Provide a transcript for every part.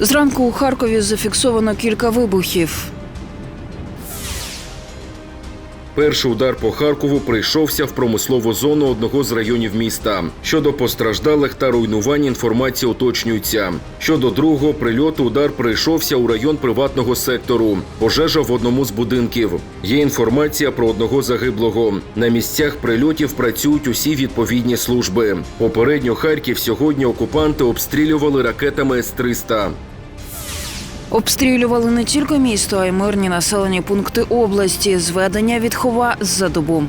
Зранку у Харкові зафіксовано кілька вибухів. Перший удар по Харкову прийшовся в промислову зону одного з районів міста. Щодо постраждалих та руйнувань інформація уточнюється. Щодо другого прильоту удар прийшовся у район приватного сектору. Пожежа в одному з будинків. Є інформація про одного загиблого. На місцях прильотів працюють усі відповідні служби. Попередньо Харків сьогодні окупанти обстрілювали ракетами С-300. Обстрілювали не тільки місто, а й мирні населені пункти області. Зведення від хова за добу.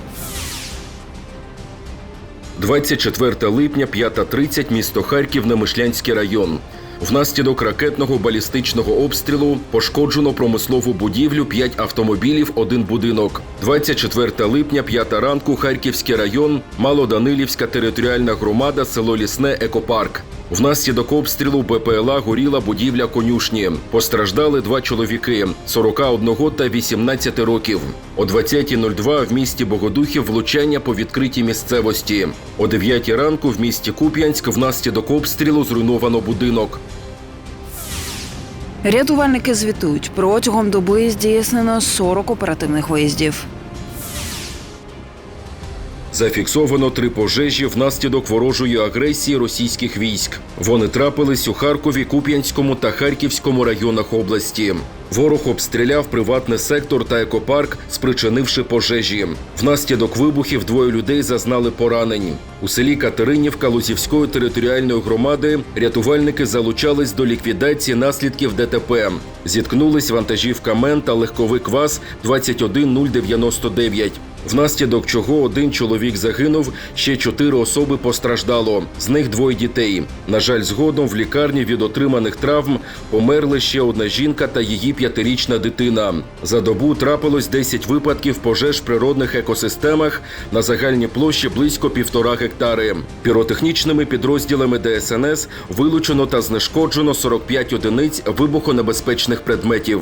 24 липня, 5.30, місто Харків, Немишлянський район. Внаслідок ракетного балістичного обстрілу пошкоджено промислову будівлю, 5 автомобілів, один будинок. 24 липня, 5 ранку, Харківський район, Малоданилівська територіальна громада, село Лісне, Екопарк. Внаслідок обстрілу БПЛА горіла будівля конюшні. Постраждали два чоловіки 41 та 18 років. О 20.02 в місті Богодухів влучання по відкритій місцевості. О 9 ранку в місті Куп'янськ внаслідок обстрілу зруйновано будинок. Рятувальники звітують, протягом доби здійснено 40 оперативних виїздів. Зафіксовано три пожежі внаслідок ворожої агресії російських військ. Вони трапились у Харкові, Куп'янському та Харківському районах області. Ворог обстріляв приватний сектор та екопарк, спричинивши пожежі. Внаслідок вибухів двоє людей зазнали поранень. У селі Катеринівка Лузівської територіальної громади рятувальники залучались до ліквідації наслідків ДТП. Зіткнулись вантажівка МЕН та легковик ВАЗ 21099 внаслідок чого один чоловік загинув, ще чотири особи постраждало. З них двоє дітей. На жаль, згодом в лікарні від отриманих травм померли ще одна жінка та її п'ятирічна дитина. За добу трапилось 10 випадків пожеж в природних екосистемах на загальній площі близько півтора гектари. Піротехнічними підрозділами ДСНС вилучено та знешкоджено 45 одиниць вибухонебезпечних предметів.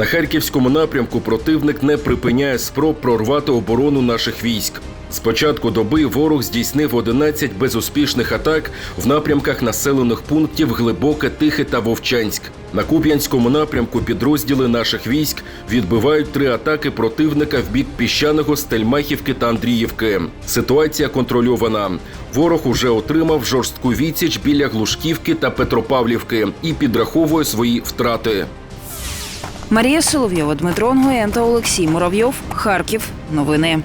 На харківському напрямку противник не припиняє спроб прорвати оборону наших військ. З початку доби ворог здійснив 11 безуспішних атак в напрямках населених пунктів Глибоке, Тихе та Вовчанськ. На Куп'янському напрямку підрозділи наших військ відбивають три атаки противника в бік піщаного Стельмахівки та Андріївки. Ситуація контрольована. Ворог уже отримав жорстку відсіч біля Глушківки та Петропавлівки і підраховує свої втрати. Марія Соловйова, Дмитро Нгоєн та Олексій Муравйов. Харків. Новини.